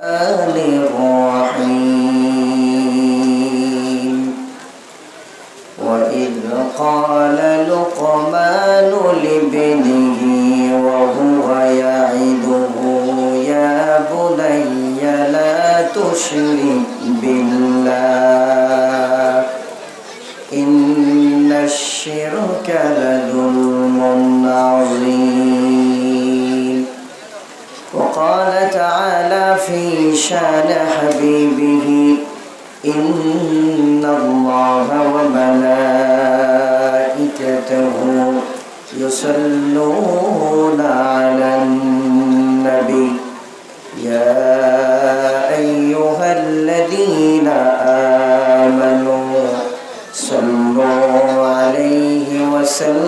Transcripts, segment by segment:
الرحيم وإذ قال لقمان لابنه وهو يعده يا بني لا تشرك تعالى في شان حبيبه. إن الله وملائكته يصلون على النبي. يا أيها الذين آمنوا صلوا عليه وسلموا.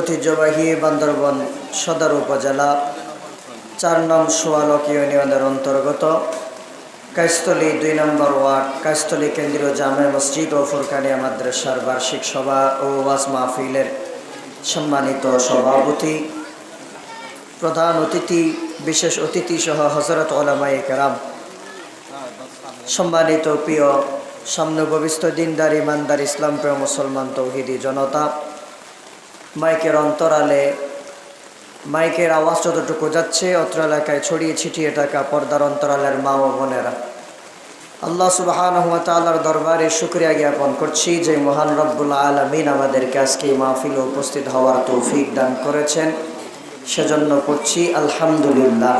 ঐতিহ্যবাহী বান্দরবন সদর উপজেলা। চার নং সোয়ালক ইউনিয়নের অন্তর্গত কাইস্তলি দুই নম্বর ওয়ার্ড কাইস্তলি কেন্দ্রীয় জামে মসজিদ ও ফুরকানিয়া মাদ্রাসার বার্ষিক সভা ও ওয়াজ মাহফিলের সম্মানিত সভাপতি। প্রধান অতিথি, বিশেষ অতিথি সহ হজরত ওলামাই কেরাম। সম্মানিত প্রিয়, সামনে ভবিষ্যৎ দিনদার, ইমানদার ইসলাম প্রিয় মুসলমান তৌহিদি জনতা মাইকের অন্তরালে, মাইকের আওয়াজ যতটুকু যাচ্ছে, অত্র এলাকায় ছড়িয়ে ছিটিয়ে থাকা পর্দার অন্তরালের মা ও বোনেরা। আল্লাহ সুবাহান তালার দরবারে শুক্রিয়া জ্ঞাপন করছি যে মহান রব্বুল আলমিন আমাদেরকে আজকে মাহফিলে উপস্থিত হওয়ার তৌফিক দান করেছেন। সেজন্য করছি আলহামদুলিল্লাহ।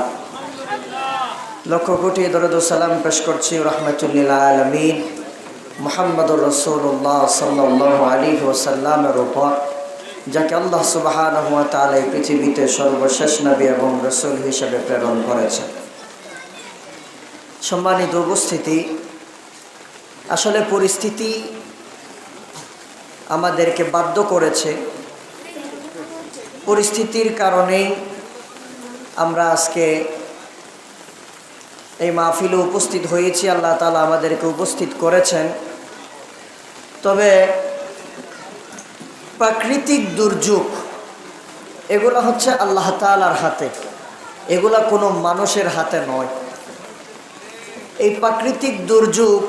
লক্ষ কোটি দরদ সালাম পেশ করছি রহমতুল্লিল্লা আলমিন। মোহাম্মদুর রসুল্লাহ সাল্লাহ আলী ওসাল্লামের উপর। যাকে আল্লাহ সুবাহান হুয়া তালা এই পৃথিবীতে সর্বশেষ নবী এবং রসুল হিসেবে প্রেরণ করেছেন। সম্মানিত উপস্থিতি, আসলে পরিস্থিতি আমাদেরকে বাধ্য করেছে। পরিস্থিতির কারণেই আমরা আজকে এই মাহফিলে উপস্থিত হয়েছি, আল্লাহ তালা আমাদেরকে উপস্থিত করেছেন। তবে প্রাকৃতিক দুর্যোগ, এগুলো হচ্ছে আল্লাহ তালার হাতে। এগুলা কোনো মানুষের হাতে নয়। এই প্রাকৃতিক দুর্যোগ,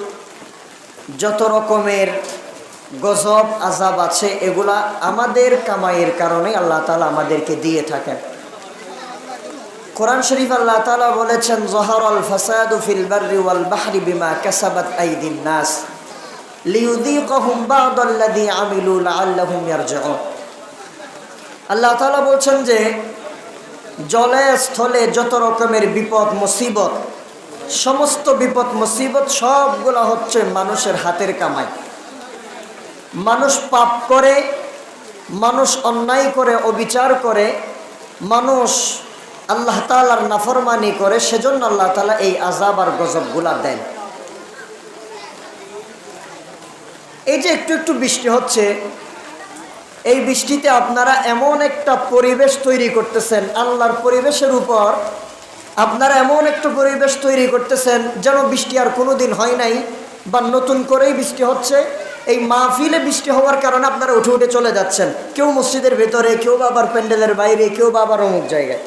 যত রকমের গজব আজাব আছে, এগুলা আমাদের কামাইয়ের কারণে আল্লাহ তালা আমাদেরকে দিয়ে থাকেন। কোরআন শরীফ আল্লাহ তালা বলেছেন জহর আল ফাসাদু ফিল বাহরি বিমা কাসাবাত আইদিন নাস। আল্লাহ তাআলা বলছেন যে, জলে, স্থলে যত রকমের বিপদ, মুসিবত, সমস্ত বিপদ, মুসিবত সবগুলো হচ্ছে মানুষের হাতের কামাই। মানুষ পাপ করে, মানুষ অন্যায় করে, অবিচার করে, মানুষ আল্লাহ তালার নাফরমানি করে, সেজন্য আল্লাহ তালা এই আজাব আর গজবগুলা দেন। এই যে একটু একটু বৃষ্টি হচ্ছে, এই বৃষ্টিতে আপনারা এমন একটা পরিবেশ তৈরি করতেছেন, আল্লাহর পরিবেশের উপর আপনারা এমন একটা পরিবেশ তৈরি করতেছেন যেন বৃষ্টি আর কোনো দিন হয় নাই বা নতুন করেই বৃষ্টি হচ্ছে। এই মাহফিলে বৃষ্টি হওয়ার কারণে আপনারা উঠে উঠে চলে যাচ্ছেন, কেউ মসজিদের ভেতরে, কেউ বা আবার প্যান্ডেলের বাইরে, কেউ বা আবার অমুক জায়গায়।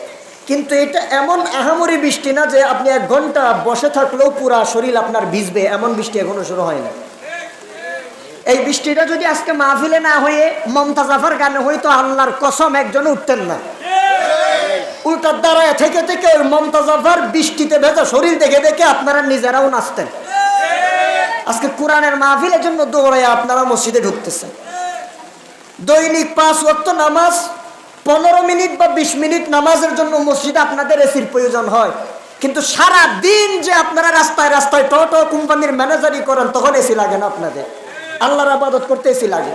কিন্তু এটা এমন আহামরি বৃষ্টি না যে আপনি এক ঘণ্টা বসে থাকলেও পুরা শরীর আপনার ভিজবে, এমন বৃষ্টি এখনও শুরু হয় না এই বৃষ্টিটা যদি আজকে মাহফিলে না হয়ে মমতা গানে হইতো আল্লাহর কসম একজন উঠতেন না। উল্টার দাঁড়ায় থেকে থেকে ওই মমতা জাফার বৃষ্টিতে ভেজা শরীর দেখে দেখে আপনারা নিজেরাও নাচতেন। আজকে কোরআনের মাহফিলের জন্য দৌড়ায় আপনারা মসজিদে ঢুকতেছেন। দৈনিক পাঁচ ওয়াক্ত নামাজ, পনেরো মিনিট বা বিশ মিনিট নামাজের জন্য মসজিদে আপনাদের এসির প্রয়োজন হয়। কিন্তু সারা দিন যে আপনারা রাস্তায় রাস্তায় টোটো কোম্পানির ম্যানেজারই করেন, তখন এসি লাগে না আপনাদের। আল্লাহর আবাদত করতে এসি লাগে।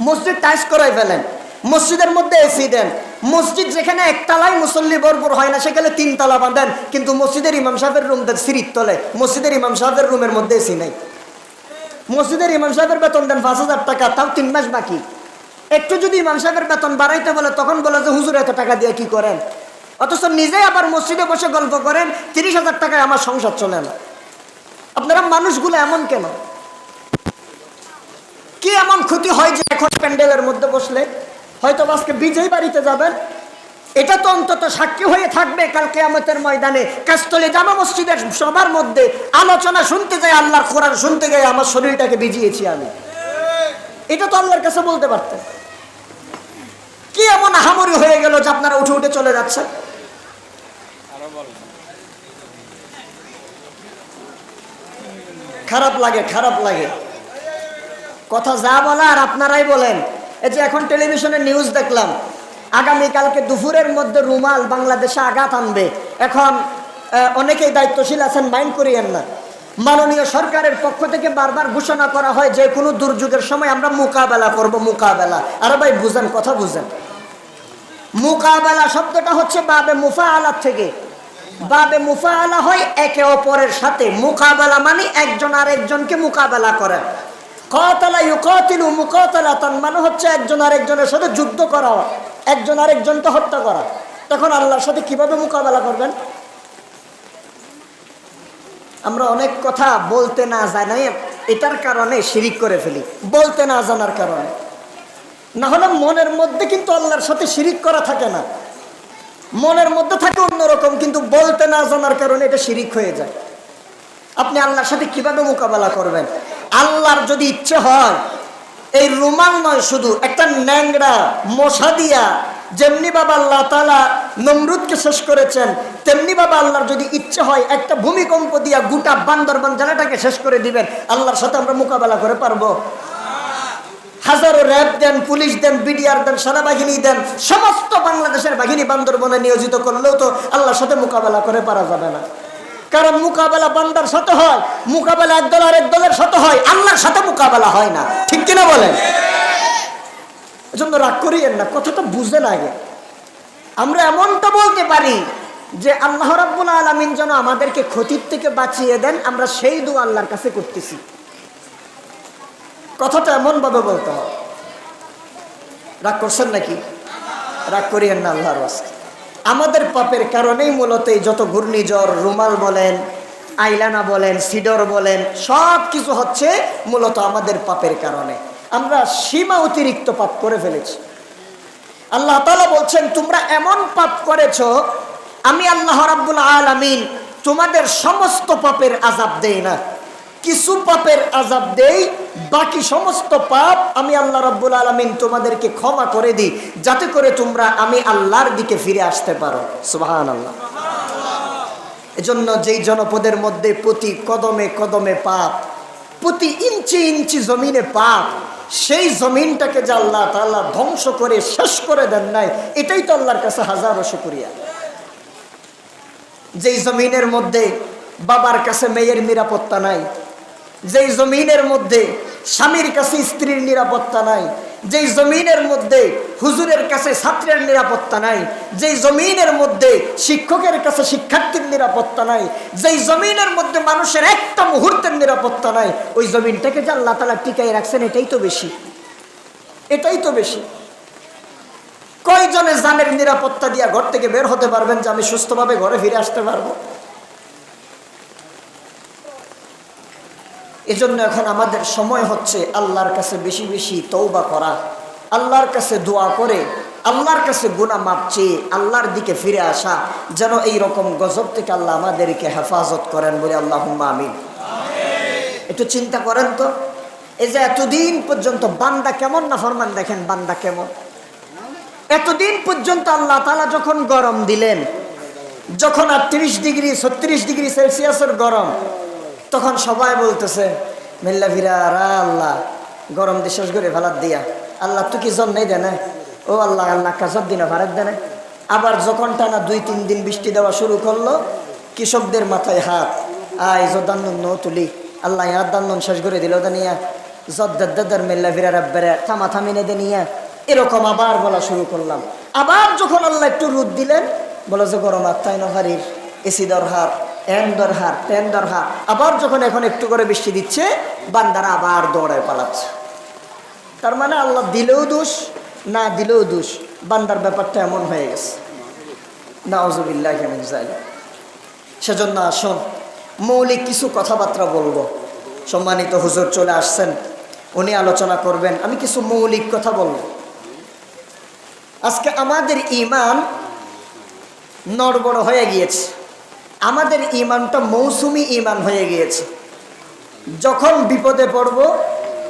মসজিদ টাইস করাই ফেলেন। মসজিদের মধ্যে এসি দেন। মসজিদ যেখানে একতলায় মুসল্লি বরবর হয় না, সেখানে তিন তালা বাঁধেন। কিন্তু মসজিদের ইমাম সাহেবের রুম দেন সিঁড়ির তলে। মসজিদের ইমাম সাহেবের রুমের মধ্যে এসি নেই। মসজিদের ইমাম সাহেবের বেতন দেন পাঁচ হাজার টাকা, তাও তিন মাস বাকি। একটু যদি ইমাম সাহেবের বেতন বাড়াইতে বলে, তখন বলে যে, হুজুর, এত টাকা দিয়ে কি করেন? অথচ নিজে আবার মসজিদে বসে গল্প করেন, তিরিশ হাজার টাকায় আমার সংসার চলে না। আপনারা মানুষগুলো এমন কেন? কি এমন ক্ষতি হয় যে এখন প্যান্ডেলের মধ্যে বসলে হয়তো আজকে বিজয় বাড়িতে যাবেন। এটা তো অন্তত সাক্ষী হয়ে থাকবে কালকে আমাদের ময়দানে। কাস্তলে জামা মসজিদের সবার মধ্যে আলোচনা শুনতে যাই, আল্লাহর কোরআন শুনতে গিয়ে আমার শরীরটাকে ভিজিয়েছি আমি। এটা তো আল্লাহর কাছে বলতে পারতেন। কি এমন আহামরি হয়ে গেল যে আপনারা উঠে উঠে চলে যাচ্ছেন? খারাপ লাগে খারাপ লাগে। কথা যা বলার আপনারাই বলেন। এই যে এখন টেলিভিশনে নিউজ দেখলাম, আগামীকালকে দুপুরের মধ্যে রুমাল বাংলাদেশে আঘাত আনবে। এখন অনেকেই দায়িত্বশীল আছেন মাইন্ড করিয়েন না। মাননীয় সরকারের পক্ষ থেকে বারবার ঘোষণা করা হয়, যে কোনো দুর্যোগের সময় আমরা মোকাবেলা করব, মোকাবেলা। আরে ভাই, বুঝেন, কথা বুঝেন। মোকাবেলা শব্দটা হচ্ছে বাবে মুফা আলার থেকে। বাবে মুফা আলা হয় একে অপরের সাথে। মোকাবেলা মানে একজন আর একজনকে মোকাবেলা করে। মানে হচ্ছে একজন আর একজনের সাথে যুদ্ধ করা, একজন আর একজনকে হত্যা করা। তখন আল্লাহর সাথে কীভাবে মোকাবেলা করবেন? আমরা অনেক কথা বলতে না জানাই, এটার কারণে শিরিক করে ফেলি। বলতে না জানার কারণে। না হলে মনের মধ্যে কিন্তু আল্লাহর সাথে শিরিক করা থাকে না। মনের মধ্যে থাকে অন্যরকম, কিন্তু বলতে না জানার কারণে এটা শিরিক হয়ে যায়। আপনি আল্লাহর সাথে কীভাবে মোকাবেলা করবেন? আল্লাহর যদি ইচ্ছে হয়, এই রুমাল নয় শুধু, একটা ন্যাংরা মশা দিয়া যেমনি বাবা আল্লাহ তালা নমরুদকে শেষ করেছেন, তেমনি বাবা আল্লাহর যদি ইচ্ছে হয়, একটা ভূমিকম্প দিয়া গোটা বান্দরবান জেলাটাকে শেষ করে দিবেন, আল্লাহর সাথে আমরা মোকাবেলা করে পারব। হাজারো র্যাব দেন, পুলিশ দেন, বিডিআর দেন, সেনাবাহিনী দেন, সমস্ত বাংলাদেশের বাহিনী বান্দরবনে নিয়োজিত করলেও তো আল্লাহর সাথে মোকাবেলা করে পারা যাবে না। কারণ মোকাবেলা বান্দার সাথে হয়, মোকাবেলা এক দল আর এক দলের সাথে হয়, আল্লাহর সাথে মোকাবেলা হয় না। ঠিক কিনা বলেন? এজন্য রাগ করিয়েন না, কথাটা বুঝেন আগে। আমরা এমনটা বলতে পারি যে আল্লাহ রাব্বুল আলামিন যেন আমাদেরকে ক্ষতির থেকে বাঁচিয়ে দেন, আমরা সেই দু আল্লাহর কাছে করতেছি। কথাটা এমন ভাবে বলতে হবে রাগ করছেন নাকি? রাগ করিয়েন না আল্লাহর ওয়াস্তে। আমাদের পাপের কারণেই মূলত এই যত ঘূর্ণিঝড়, রুমাল বলেন, আইলানা বলেন, সিডর বলেন, সব কিছু হচ্ছে মূলত আমাদের পাপের কারণে। আমরা সীমা অতিরিক্ত পাপ করে ফেলেছি। আল্লাহ তালা বলছেন, তোমরা এমন পাপ করেছ, আমি আল্লাহ রাব্বুল আলামিন তোমাদের সমস্ত পাপের আজাব দেই না। কিছু পাপের আজাব দেই, বাকি সমস্ত পাপ আমি আল্লাহ রাব্বুল আলামিন তোমাদেরকে ক্ষমা করে দিই, যাতে করে তোমরা আমি আল্লাহর দিকে ফিরে আসতে পারো। সুবহান আল্লাহ এজন্য যেই জনপদের মধ্যে প্রতি কদমে কদমে পাপ, প্রতি ইঞ্চি ইঞ্চি জমিনে পাপ, সেই জমিনটাকে যে আল্লাহ তাআলা ধ্বংস করে, শেষ করে দেন নাই, এটাই তো আল্লাহর কাছে হাজারো শুকরিয়া। যেই জমিনের মধ্যে বাবার কাছে মেয়ের নিরাপত্তা নাই যেই জমিনের মধ্যে স্বামীর কাছে স্ত্রীর নিরাপত্তা নাই যেই জমিনের মধ্যে হুজুরের কাছে ছাত্রের নিরাপত্তা নাই যেই জমিনের মধ্যে শিক্ষকের কাছে শিক্ষার্থীর নিরাপত্তা নাই যেই জমিনের মধ্যে মানুষের একটা মুহূর্তের নিরাপত্তা নাই, ওই জমিনটাকে যে আল্লাহ তালা টিকাই রাখছেন, এটাই তো বেশি। এটাই তো বেশি। কয়জনে জানের নিরাপত্তা দিয়া ঘর থেকে বের হতে পারবেন যে আমি সুস্থভাবে ঘরে ফিরে আসতে পারব? এজন্য এখন আমাদের সময় হচ্ছে আল্লাহর কাছে বেশি বেশি তৌবা করা। আল্লাহর কাছে দোয়া করে আল্লাহর কাছে গুণা মাপ চেয়ে আল্লাহর দিকে ফিরে আসা যেন এই রকম গজব থেকে আল্লাহ আমাদেরকে হেফাজত করেন বলে আল্লাহ আমিন। একটু চিন্তা করেন তো এই যে এতদিন পর্যন্ত বান্দা কেমন না ফরমান দেখেন বান্দা কেমন? এতদিন পর্যন্ত আল্লাহ তালা যখন গরম দিলেন যখন আটত্রিশ ডিগ্রি ছত্রিশ ডিগ্রি সেলসিয়াসের গরম তখন সবাই বলতেছে, মিল্লা ফিরা রা আল্লাহ, গরম দিয়ে শেষ করে ফেলার দিয়া। আল্লাহ তুই কি জন নেই দেনে ও আল্লাহ আল্লাহ কাজর দিনে ভারত দেনে আবার যখন টানা দুই, তিন দিন বৃষ্টি দেওয়া শুরু করল, কৃষকদের মাথায় হাত, আয় জদান্ন ন তুলি। আল্লাহ ইয়ার দান্দন শেষ করে দিল দানিয়া। জদ্দার মিল্লা ফিরা রাব্বারে, থামা থামিনে দেনিয়া। এরকম আবার বলা শুরু করলাম। আবার যখন আল্লাহ একটু রোদ দিলেন, বলো যে গরম আত্মাই নহারির এসি দরহার এন দরহার টেন দরহার। আবার যখন এখন একটু করে বৃষ্টি দিচ্ছে, বান্দারা আবার দৌড়ায় পালাচ্ছে। তার মানে আল্লাহ দিলেও দোষ, না দিলেও দোষ। বান্দার ব্যাপারটা এমন হয়ে গেছে। নাওজুবিল্লাহ সেজন্য আসুন, মৌলিক কিছু কথাবার্তা বলব। সম্মানিত হুজুর চলে আসছেন, উনি আলোচনা করবেন, আমি কিছু মৌলিক কথা বলব। আজকে আমাদের ইমান নড়বড় হয়ে গিয়েছে। আমাদের ইমানটা মৌসুমি ইমান হয়ে গিয়েছে। যখন বিপদে পড়ব,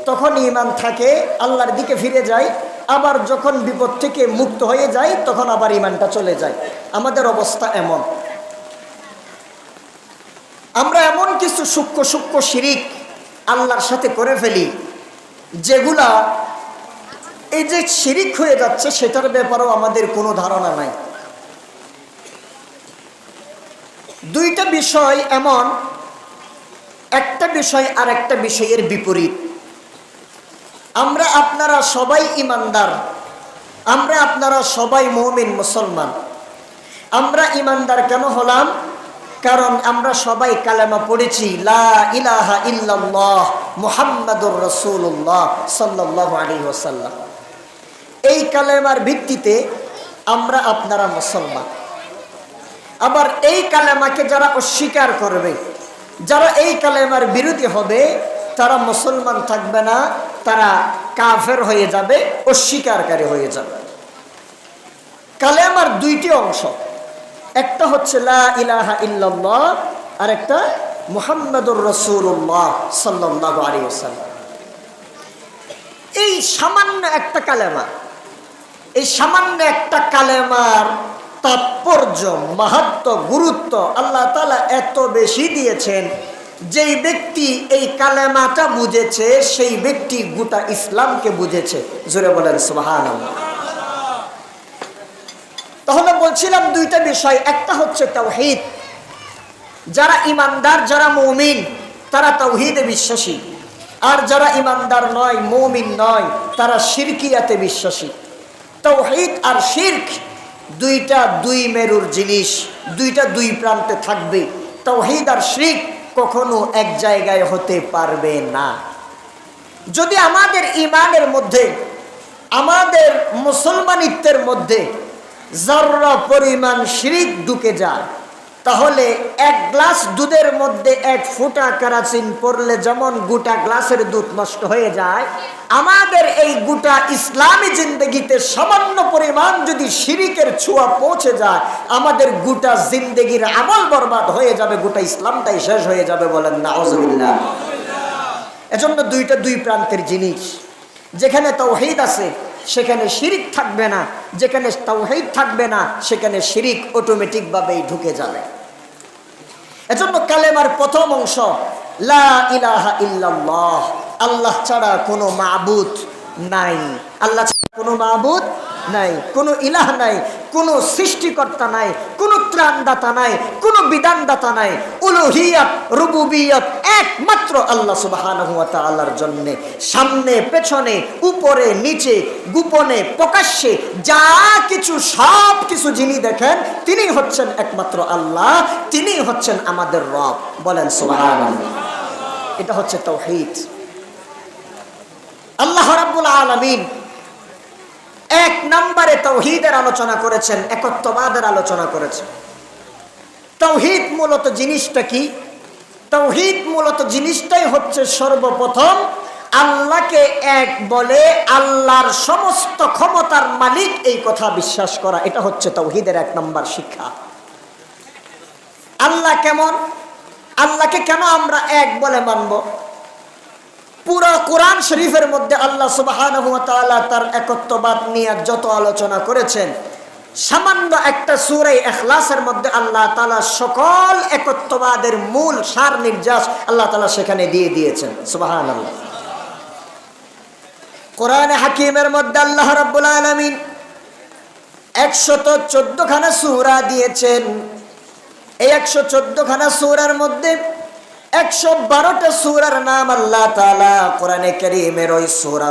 তখন ইমান থাকে, আল্লাহর দিকে ফিরে যায় আবার যখন বিপদ থেকে মুক্ত হয়ে যায় তখন আবার ইমানটা চলে যায়। আমাদের অবস্থা এমন। আমরা এমন কিছু সূক্ষ্ম সূক্ষ্ম শিরিক আল্লাহর সাথে করে ফেলি, যেগুলা এই যে শিরিক হয়ে যাচ্ছে, সেটার ব্যাপারেও আমাদের কোনো ধারণা নাই। দুইটা বিষয় এমন, একটা বিষয় আর একটা বিষয়ের বিপরীত। আমরা আপনারা সবাই ইমানদার, আমরা আপনারা সবাই মৌমিন, মুসলমান। আমরা ইমানদার কেন হলাম? কারণ আমরা সবাই কালেমা পড়েছি, লা ইলাহা ইল্লাল্লাহ মুহাম্মাদুর রাসূলুল্লাহ সাল্লাল্লাহু এই কালেমার ভিত্তিতে আমরা আপনারা মুসলমান। আবার এই কালেমাকে যারা অস্বীকার করবে, যারা এই কালেমার বিরোধী হবে, তারা মুসলমান থাকবে না, তারা কাফের হয়ে যাবে অস্বীকারী হয়ে যাবে। কালেমার দুইটি অংশ, একটা হচ্ছে লা ইলাহা ইল্লাল্লাহ আর একটা মুহাম্মাদুর রসুল্লাহ সাল্লাহ আলী ওসাল্লাম এই সামান্য একটা কালেমা, এই সামান্য একটা কালেমার তাৎপর্য, মাহাত্ম, গুরুত্ব আল্লাহ তালা এত বেশি দিয়েছেন। যেই ব্যক্তি এই কালেমাটা বুঝেছে, সেই ব্যক্তি গোটা ইসলামকে বুঝেছে। জোরে বলেন সুবাহান তাহলে বলছিলাম দুইটা বিষয়। একটা হচ্ছে তাওহিদ। যারা ইমানদার, যারা মৌমিন, তারা তাওহিদে বিশ্বাসী। আর যারা ইমানদার নয়, মৌমিন নয়, তারা শিরকিয়াতে বিশ্বাসী। তাওহিদ আর শির্ক দুইটা দুই মেরুর জিনিস, দুইটা দুই প্রান্তে থাকবে। তাওহিদ আর শিখ কখনো এক জায়গায় হতে পারবে না। যদি আমাদের ইমানের মধ্যে, আমাদের মুসলমানিত্বের মধ্যে জর্রা পরিমাণ শিরিক ঢুকে যায় তাহলে এক গ্লাস দুধের মধ্যে এক ফুটা কারাচিন পড়লে যেমন গোটা গ্লাসের দুধ নষ্ট হয়ে যায়, আমাদের এই গোটা ইসলামী জিন্দগিতে সামান্য পরিমাণ যদি শিরিকের ছোঁয়া পৌঁছে যায়, আমাদের গোটা জিন্দগির আমল বরবাদ হয়ে যাবে, গোটা ইসলামটাই শেষ হয়ে যাবে বলেন না এজন্য দুইটা দুই প্রান্তের জিনিস, যেখানে তৌহিদ আছে, সেখানে শিরিক থাকবে না, যেখানে তাওহিদ থাকবে না, সেখানে শিরিক অটোমেটিকভাবেই ঢুকে যাবে। এজন্য কালেমার প্রথম অংশ, লা ইলাহা ইল্লাল্লাহ। আল্লাহ ছাড়া কোনো মাবুদ নাই। আল্লাহ ছাড়া কোনো মাবুদ নাই, কোনো ইলাহ নাই, কোনো সৃষ্টিকর্তা নাই, কোনো ত্রাণদাতা নাই, কোনো বিধানদাতা নাই। উলুহিয়াত, রুবুবিয়ত একমাত্র আল্লাহ সুবহানাহু ওয়া তাআলার জন্য। সামনে, পেছনে, উপরে, নিচে, গোপনে, প্রকাশ্যে যা কিছু, সব কিছু যিনি দেখেন তিনি হচ্ছেন একমাত্র আল্লাহ তিনি হচ্ছেন আমাদের রব। বলেন সুবহানাল্লাহ। এটা হচ্ছে তাওহীদ আল্লাহ রাব্বুল আলামিন এক নম্বরে তৌহিদের আলোচনা করেছেন, একত্ববাদের আলোচনা করেছেন। তৌহিদ মূলত জিনিসটা কি? তৌহিদ মূলত জিনিসটাই হচ্ছে সর্বপ্রথম, আল্লাহকে এক বলে আল্লাহর সমস্ত ক্ষমতার মালিক এই কথা বিশ্বাস করা, এটা হচ্ছে তৌহিদের এক নম্বর শিক্ষা। আল্লাহ কেমন? আল্লাহকে কেন আমরা এক বলে মানব? পুরো কোরআন শরীফের মধ্যে আল্লাহ সুবাহ তার একত্ববাদ নিয়ে যত আলোচনা করেছেন সামান্য একটা সুরাই এখলাসের মধ্যে আল্লাহ তালা সকল একত্ববাদের মূল সার নির্যাস আল্লাহ তালা সেখানে দিয়ে দিয়েছেন। সুবাহান আল্লাহ কোরআনে হাকিমের মধ্যে আল্লাহ রাব্বুল আলমিন একশত চোদ্দ খানা সুরা দিয়েছেন। এই একশো চোদ্দ খানা সুরার মধ্যে একশো বারোটা সুরার নাম আল্লাহ তালা কোরআনে করিমের ওই সুরা